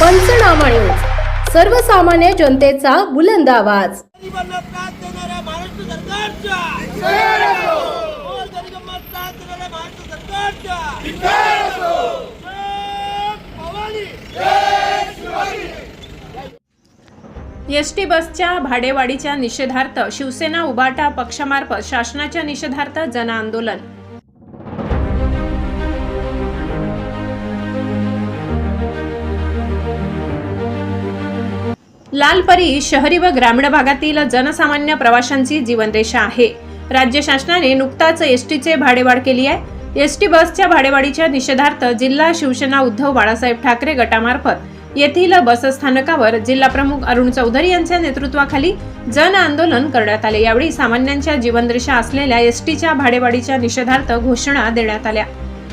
पंचनामा न्यूज. सर्वसामान्य जनतेचा बुलंद आवाज. एस टी बसच्या भाडेवाढीच्या निषेधार्थ शिवसेना उभाटा पक्षामार्फत शासनाच्या निषेधार्थ जनआंदोलन लालपरी शहरी व ग्रामीण भागातील जनसामान्य प्रवाशांची जीवनरेषा आहे. राज्य शासनाने नुकताच एसटीचे भाडेवाढ केली आहे. एसटी बसच्या भाडेवाढीच्या निषेधार्थ जिल्हा शिवसेना उद्धव बाळासाहेब ठाकरे गटामार्फत येथील बसस्थानकावर जिल्हा प्रमुख अरुण चौधरी यांच्या नेतृत्वाखाली जन आंदोलन करण्यात आले. यावेळी सामान्यांच्या जीवनरेषा असलेल्या एसटीच्या भाडेवाढीच्या निषेधार्थ घोषणा देण्यात आल्या.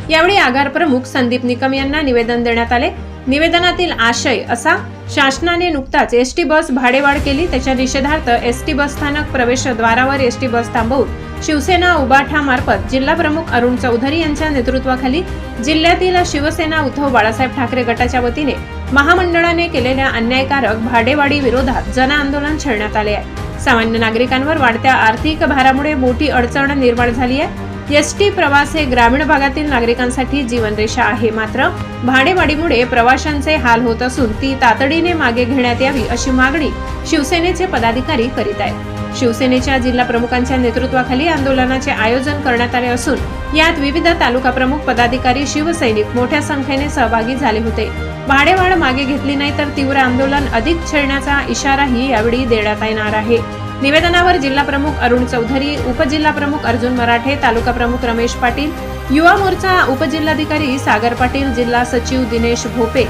यावेळी आगार प्रमुख संदीप निकम यांना निवेदन देण्यात आले. निवेदनातील आशय असा शासनाने नुकताच एस टी बस भाडेवाढ केली. त्याच्या निषेधार्थ एसटी बस स्थानक प्रवेशद्वारावर एस टी बस थांबवून शिवसेना उबाठामार्फत जिल्हा प्रमुख अरुण चौधरी यांच्या नेतृत्वाखाली जिल्ह्यातील शिवसेना उद्धव बाळासाहेब ठाकरे गटाच्या वतीने महामंडळाने केलेल्या अन्यायकारक भाडेवाढी विरोधात जन आंदोलन छेडण्यात आले आहे. सामान्य नागरिकांवर वाढत्या आर्थिक भारामुळे मोठी अडचण निर्माण झाली आहे. एसटी प्रवास हे ग्रामीण भागातील नागरिकांसाठी जीवनरेषा आहे. मात्र भाडेवाढीमुळे प्रवाशांचे हाल होत असून ती तातडीने मागे घेण्यात यावी अशी मागणी शिवसेनेचे पदाधिकारी करीत आहेत. शिवसेनेच्या जिल्हा प्रमुखांच्या नेतृत्वाखाली आंदोलनाचे आयोजन करण्यात आले असून यात विविध तालुका प्रमुख पदाधिकारी शिवसैनिक मोठ्या संख्येने सहभागी झाले होते. भाडेवाढ मागे घेतली नाही तर तीव्र आंदोलन अधिक छेडण्याचा इशाराही यावेळी देण्यात येणार आहे. निवेदनावर जिल्हा प्रमुख अरुण चौधरी उपजिल्हा प्रमुख अर्जुन मराठे तालुका प्रमुख रमेश पाटील युवा मोर्चा उपजिल्हाधिकारी सागर पाटील जिल्हा सचिव दिनेश भोपे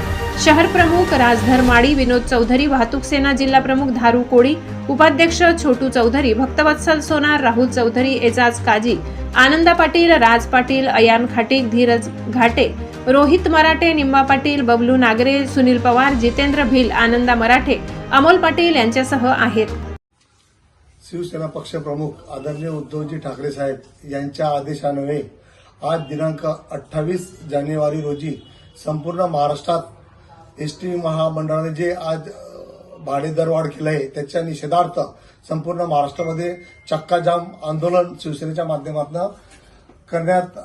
शहर प्रमुख राजधर माळी विनोद चौधरी वाहतूक सेना जिल्हा प्रमुख धारू कोळी उपाध्यक्ष छोटू चौधरी भक्तवत्सल सोनार राहुल चौधरी एजाज काजी आनंदा पाटील राज पाटील अयान खाटीक धीरज घाटे रोहित मराठे निंबा पाटील बबलू नागरे सुनील पवार जितेंद्र भिल आनंदा मराठे अमोल पाटील यांच्यासह आहेत. शिवसेना पक्षप्रमुख आदरणीय उद्धवजी ठाकरे साहेब यांच्या आदेशान्वये आज दिनांक अठ्ठावीस जानेवारी रोजी संपूर्ण महाराष्ट्रात एस टी महामंडळाने जे आज भाडेदरवाढ भाडे दरवाढ केलं आहे त्याच्या निषेधार्थ संपूर्ण महाराष्ट्रामध्ये चक्काजाम आंदोलन शिवसेनेच्या माध्यमातून करण्यात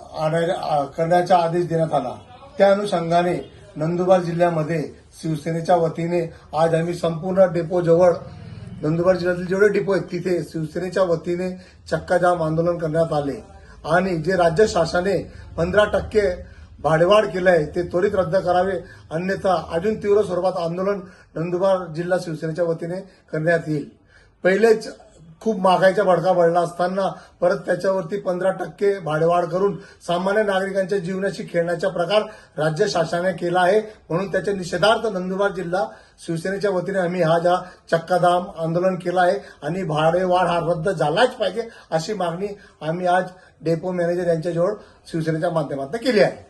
करण्याचा आदेश देण्यात आला. त्या अनुषंगाने नंदुरबार जिल्ह्यामध्ये शिवसेनेच्या वतीने आज आम्ही संपूर्ण डेपोजवळ नंदुरबार जिल्ह्यातील जेवढे डिपो आहेत तिथे शिवसेनेच्या वतीने चक्काजाम आंदोलन करण्यात आले. आणि जे राज्य शासनाने पंधरा टक्के भाडेवाढ केलं आहे ते त्वरित रद्द करावे. अन्यथा अजून तीव्र स्वरूपात आंदोलन नंदुरबार जिल्हा शिवसेनेच्या वतीने करण्यात येईल. पहिलेच खूप महागाईचा भडका पडला असताना परत त्याच्यावरती पंधरा टक्के भाडेवाढ करून सामान्य नागरिकांच्या जीवनाशी खेळण्याचा प्रकार राज्य शासनाने केला आहे. म्हणून त्याच्या निषेधार्थ नंदुरबार जिल्हा शिवसेनेच्या वतीने आम्ही हा ज्या चक्काधाम आंदोलन केलं आहे आणि भाडेवाढ हा रद्द झालाच पाहिजे अशी मागणी आम्ही आज डेपो मॅनेजर यांच्याजवळ शिवसेनेच्या माध्यमातून केली आहे.